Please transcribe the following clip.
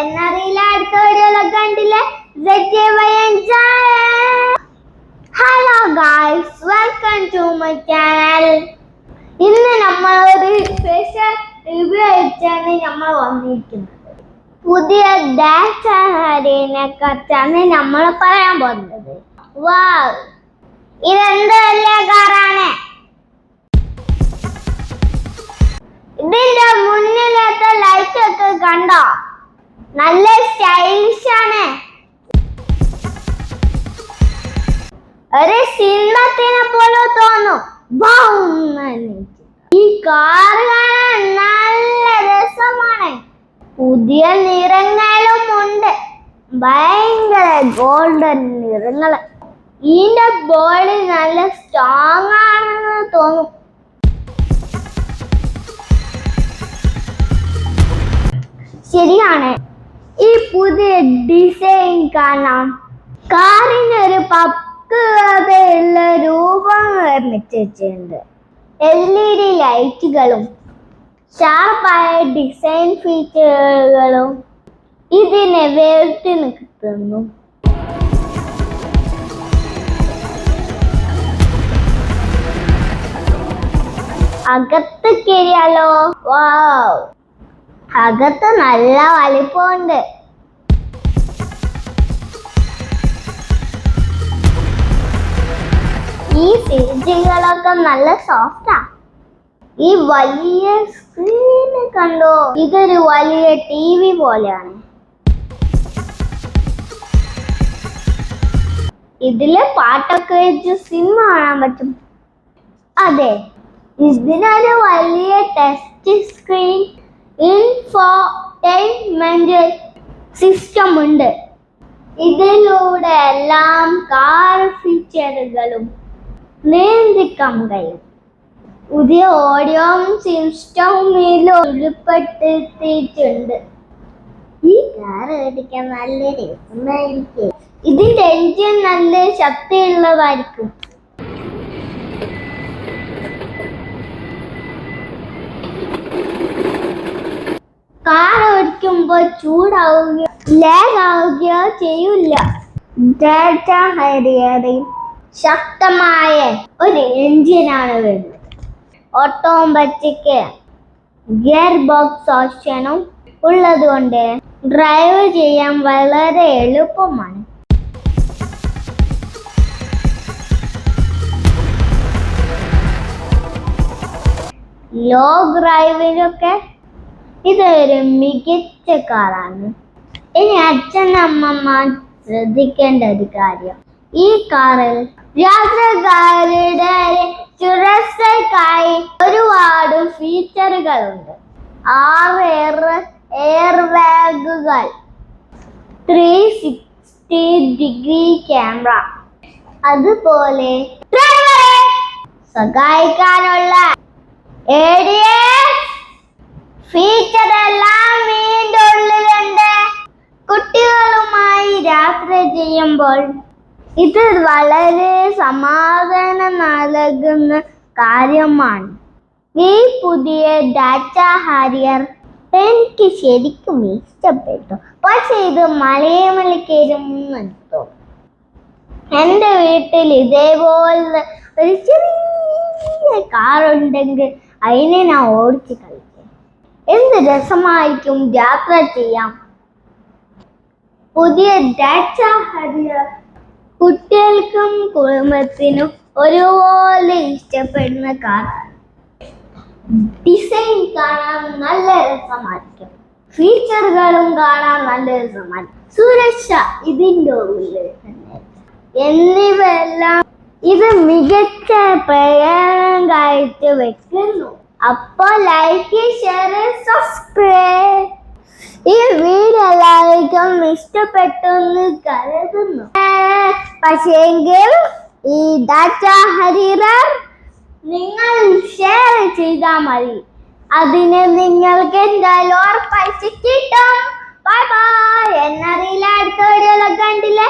എന്നറിയില്ല അടുത്ത വീഡിയോയിലൊക്കെ കണ്ടില്ലേ? Hello guys welcome to my channel ഇന്ന് നമ്മൾ ഒരു സ്പെഷ്യൽ റിവ്യൂ ആയിട്ടാണ് നമ്മൾ വന്നിരിക്കുന്നത്. പുതിയ ഡാൻസിനെ കുറിച്ചാണ് നമ്മൾ പറയാൻ പോകുന്നത്. വാ ഇതെന്ത് വലിയ കാറാണ് ഇതിന്റെ മുന്നിലത്തെ ലൈറ്റ് ഒക്കെ കണ്ടോ? നല്ല സ്റ്റൈലിഷ് ആണ്. ഒരു സിനിമത്തിനെ പോലെ തോന്നും. ഈ കാർ കാണാൻ നല്ല രസമാണ്. പുതിയ നിറങ്ങളും ഉണ്ട്. ഭയങ്കര ഗോൾഡൻ നിറങ്ങൾ ഇതിന്റെ ബോഡി നല്ല സ്ട്രോങ് ആണെന്ന് തോന്നും. ശരിയാണ്. ഈ പുതിയ ഡിസൈൻ കാണാം. കാറിന് ഒരു പക്വതയുള്ള രൂപം നിർമ്മിച്ച് വെച്ചിട്ടുണ്ട് എൽ ഇ ഡി ലൈറ്റുകളും ഷാർപ്പായ ഡിസൈൻ ഫീച്ചറുകളും ഇതിനെ വേറിട്ട് നിൽക്കുന്നു അകത്ത് കയറിയാലോ വാവ് അകത്ത് നല്ല വലിപ്പമുണ്ട്. ഈ സീറ്റുകളൊക്കെ നല്ല സോഫ്റ്റാ ഈ വലിയ സ്ക്രീന് കണ്ടോ? ഇതൊരു വലിയ ടി വി പോലെയാണ്. ഇതിൽ പാട്ടൊക്കെ വെച്ച് സിനിമ കാണാൻ പറ്റും. അതെ ഇതിനൊരു വലിയ ടെസ്റ്റ് സ്ക്രീൻ ഇൻഫോർടൈൻമെന്റ് സിസ്റ്റം ഉണ്ട് ഇതിലൂടെ എല്ലാം കാർ ഫീച്ചറുകളും നിയന്ത്രിക്കാൻ കഴിയും. പുതിയ ഓഡിയോ സിസ്റ്റവും ഉൾപ്പെടുത്തിയിട്ടുണ്ട്. ഈ കാർ ഓടിക്കാൻ നല്ല രസമായിരിക്കും ഇതിന്റെ എഞ്ചിൻ നല്ല ശക്തിയുള്ളതായിരിക്കും. ഓടിക്കുമ്പോൾ ചൂടാവുകയോ ലാഗാവുകയോ ചെയ്യില്ല ഡാറ്റ ശക്തമായ ഒരു എഞ്ചിനാണ് വരുന്നത്. ഓട്ടോമാറ്റിക് ഗിയർ ബോക്സ് ഓപ്ഷനും ഉള്ളതുകൊണ്ട് ഡ്രൈവ് ചെയ്യാൻ വളരെ എളുപ്പമാണ്. ലോ ഡ്രൈവിലൊക്കെ ഇതൊരു മികച്ച കാറാണ്. ഇനി അച്ഛനമ്മമാർ ശ്രദ്ധിക്കേണ്ട ഒരു കാര്യം. ഈ കാറിൽ യാത്രക്കാരുടെ സുരക്ഷയ്ക്കായി ഒരുപാട് ഫീച്ചറുകളുണ്ട്. ആറ് എയർ ബാഗുകൾ ത്രീ സിക്സ്റ്റി ഡിഗ്രി ക്യാമറ അതുപോലെ സഹായിക്കാനുള്ള ADS ഫീച്ചർ എല്ലാം വീണ്ടും ഉള്ളിലുണ്ട്. കുട്ടികളുമായി രാത്രി ചെയ്യുമ്പോൾ ഇത് വളരെ സമാധാനം നൽകുന്ന കാര്യമാണ്. ഈ പുതിയ ഡാറ്റ ഹാരിയർ എനിക്ക് ശരിക്കും ഇഷ്ടപ്പെട്ടു. പക്ഷെ ഇത് മലയമലക്കേരുമെന്ന് എന്റെ എന്റെ വീട്ടിൽ ഇതേപോലെ ഒരു ചെറിയ കാർ ഉണ്ടെങ്കിൽ അതിനെ ഞാൻ ഓടിച്ച് കളിക്കും. എന്ത് രസമായിരിക്കും യാത്ര ചെയ്യാം പുതിയ കുട്ടികൾക്കും കുടുംബത്തിനും ഒരുപോലെ ഇഷ്ടപ്പെടുന്ന കാർ. ഡിസൈൻ കാണാൻ നല്ല രസമായിരിക്കും. ഫീച്ചറുകളും കാണാൻ നല്ല രസമായിരിക്കും. സുരക്ഷ ഇതിന്റെ ഉള്ളിൽ. തന്നെ എന്നിവയെല്ലാം ഇത് മികച്ച പ്രയാണം കാഴ്ച വെക്കുന്നു. അപ്പോൾ ലൈക്ക് ഷെയർ സബ്സ്ക്രൈബ് ഈ വീഡിയോ എല്ലാവർക്കും ഇഷ്ടപ്പെട്ടു കരുതുന്നു. പക്ഷേങ്കിൽ ഈ ഡാറ്റ ഹരിറർ നിങ്ങൾ ഷെയർ ചെയ്താൽ മതി. അതിന് നിങ്ങൾക്ക് എന്തായാലും ഉറപ്പായിട്ട് കിട്ടും. ബൈ ബൈ എന്നറിയില്ല അടുത്ത വീഡിയോയിലൊക്കെ കണ്ടില്ലേ?